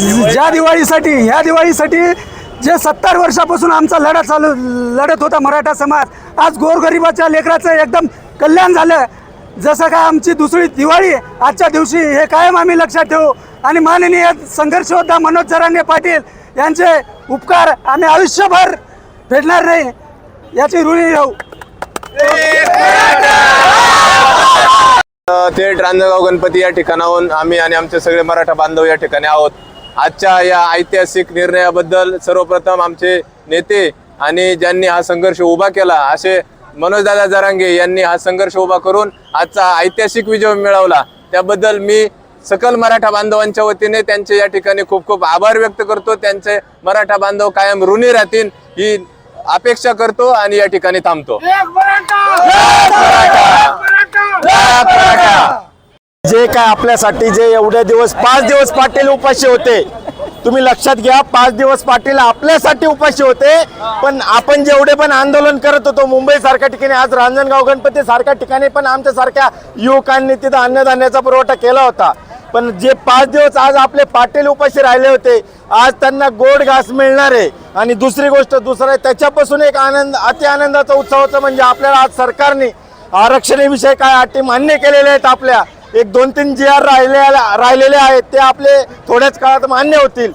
ज्या दिवाळीसाठी ह्या दिवाळीसाठी जे सत्तर वर्षापासून आमचा लढा चालू लढत होता मराठा समाज आज गोरगरिबाच्या लेकराचं एकदम कल्याण झालं. जसं का आमची दुसरी दिवाळी आजच्या दिवशी हे कायम आम्ही लक्षात ठेवू. आणि माननीय संघर्षयोद्धा मनोज जरांगे पाटील यांचे उपकार आम्ही आयुष्यभर फेडणार नाही याची ऋणी राहू. ते रांजगाव गणपती या ठिकाणाहून आम्ही आणि आमचे सगळे मराठा बांधव या ठिकाणी आहोत. आजच्या या ऐतिहासिक निर्णयाबद्दल सर्वप्रथम आमचे नेते आणि ज्यांनी हा संघर्ष उभा केला असे मनोजदादा जरांगे यांनी हा संघर्ष उभा करून आजचा ऐतिहासिक विजय मिळवला. त्याबद्दल मी सकल मराठा बांधवांच्या वतीने त्यांचे या ठिकाणी खूप खूप आभार व्यक्त करतो. त्यांचे मराठा बांधव कायम ऋणी राहतील ही अपेक्षा करतो आणि या ठिकाणी थांबतो. जे काय आपल्यासाठी जे एवढे दिवस पाच दिवस पाटील उपाशी होते तुम्ही लक्षात घ्या पाच दिवस पाटील आपल्यासाठी उपाशी होते पण आपण जेवढे पण आंदोलन करत होतो मुंबई सारख्या ठिकाणी आज रांजणगाव गणपती सारख्या ठिकाणी पण आमच्या सारख्या युवकांनी तिथं अन्नधान्याचा पुरवठा केला होता. पण जे पाच दिवस आज आपले पाटील उपाशी राहिले होते आज त्यांना गोड घास मिळणार आहे. आणि दुसरी गोष्ट दुसरं आहे, त्याच्यापासून एक आनंद अति आनंदाचा उत्सवाचं म्हणजे आपल्याला आज सरकारने आरक्षणाविषयी काय अटी मान्य केलेल्या आहेत आपल्या एक दोन तीन जी आर राहिले राहिलेले आहेत ते आपले थोड्याच काळात मान्य होतील.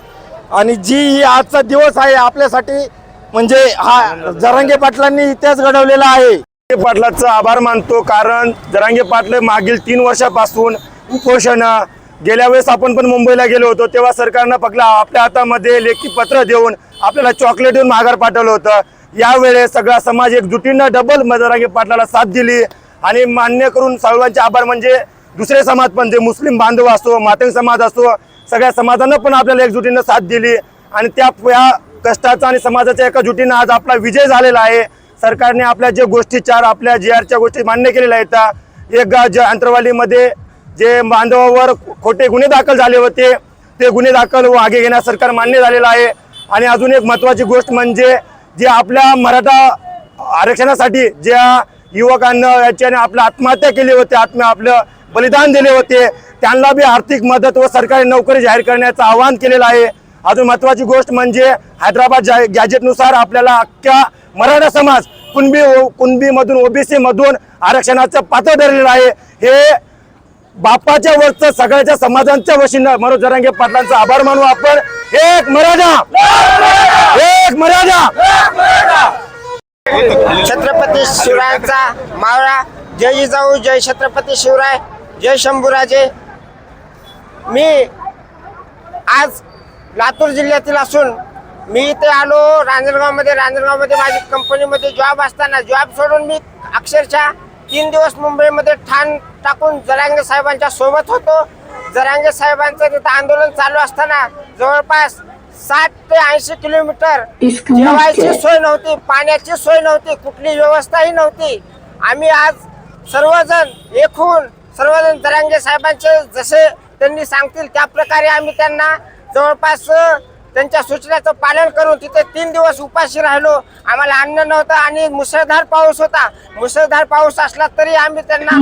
आणि जी ही आजचा दिवस आहे आपल्यासाठी म्हणजे हा जरांगे पाटलांनी इतिहास घडवलेला आहे. पाटलाचा आभार मानतो कारण जरांगे पाटले मागील तीन वर्षापासून उपोषण गेल्या वेळेस आपण पण मुंबईला गेलो होतो तेव्हा सरकारनं पगला आपल्या हातामध्ये लेखी पत्र देऊन आपल्याला चॉकलेट देऊन माघार पाठवलं होतं. यावेळेस सगळा समाज एकजुटीनं डबल जरांगे पाटलाला साथ दिली. आणि मान्य करून सर्वांचे आभार म्हणजे दुसरे समाज पण जे मुस्लिम बांधव असो मातंग समाज असो सगळ्या समाजानं पण आपल्याला एकजुटीनं साथ दिली. आणि त्या या कष्टाचा आणि समाजाच्या एकाजुटीनं आज आपला विजय झालेला आहे. सरकारने आपल्या जे गोष्टी चार आपल्या जी आरच्या गोष्टी मान्य केलेल्या आहेत एक गा- जे अंतरवालीमध्ये जे बांधवावर खोटे गुन्हे दाखल झाले होते ते गुन्हे दाखल मागे घेण्यास सरकार मान्य झालेलं आहे. आणि अजून एक महत्त्वाची गोष्ट म्हणजे जे आपल्या मराठा आरक्षणासाठी ज्या युवकांना याच्याने आपल्या आत्महत्या केली होती आत्म आपलं बलिदान दिले होते. त्यांना बी आर्थिक मदत व सरकारी नोकरी जाहीर करण्याचं आवाहन केलेलं आहे. अजून महत्वाची गोष्ट म्हणजे हैदराबाद जा- गॅजेटनुसार आपल्याला अख्ख्या मराठा समाज कुणबी कुणबीमधून ओबीसी मधून आरक्षणाचं पात्र धरलेलं आहे. हे बापाच्या वरचं सगळ्याच्या समाजांच्या वशीनं मनोज जरांगे पाटलांचा आभार मानू आपण. एक मराठा! एक मराठा! छत्रपती शिवरायांचा मावळा. जय जिजाऊ जय छत्रपती शिवराय. जय शंभूराजे. मी आज लातूर जिल्ह्यातील असून मी इथे आलो रांजणगावमध्ये. रांजणगावमध्ये माझी कंपनीमध्ये जॉब असताना जॉब सोडून मी अक्षरशः तीन दिवस मुंबईमध्ये ठाण टाकून जरांगे साहेबांच्या सोबत होतो. जरांगे साहेबांचं तिथं आंदोलन चालू असताना जवळपास साठ ते ऐंशी किलोमीटर जेवायची सोय नव्हती पाण्याची सोय नव्हती कुठली व्यवस्थाही नव्हती. आम्ही आज सर्वजण एक होऊन सर्वजण दरांगे साहेबांचे जसे त्यांनी सांगतील त्या प्रकारे आम्ही त्यांना जवळपास त्यांच्या सूचनेचं पालन करून तिथे तीन दिवस उपाशी राहिलो. आम्हाला अन्न नव्हतं आणि मुसळधार पाऊस होता. मुसळधार पाऊस असला तरी आम्ही त्यांना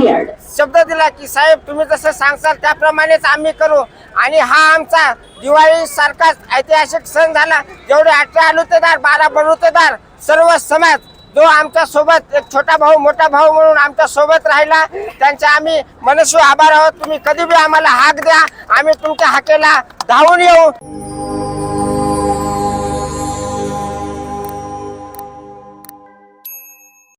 शब्द दिला की साहेब तुम्ही जसं सांगसाल त्याप्रमाणेच आम्ही करू. आणि हा आमचा दिवाळी सारखाच ऐतिहासिक सण झाला. जेवढे अठरा आलुतेदार बारा बलुतेदार सर्व समाज जो आमच्यासोबत एक छोटा भाऊ मोठा भाऊ म्हणून आमच्यासोबत राहिला त्यांचे आम्ही मनस्वी आभार आहोत. तुम्ही कधी बी आम्हाला हाक द्या. आम्ही तुमच्या हाकेला धावून येऊ.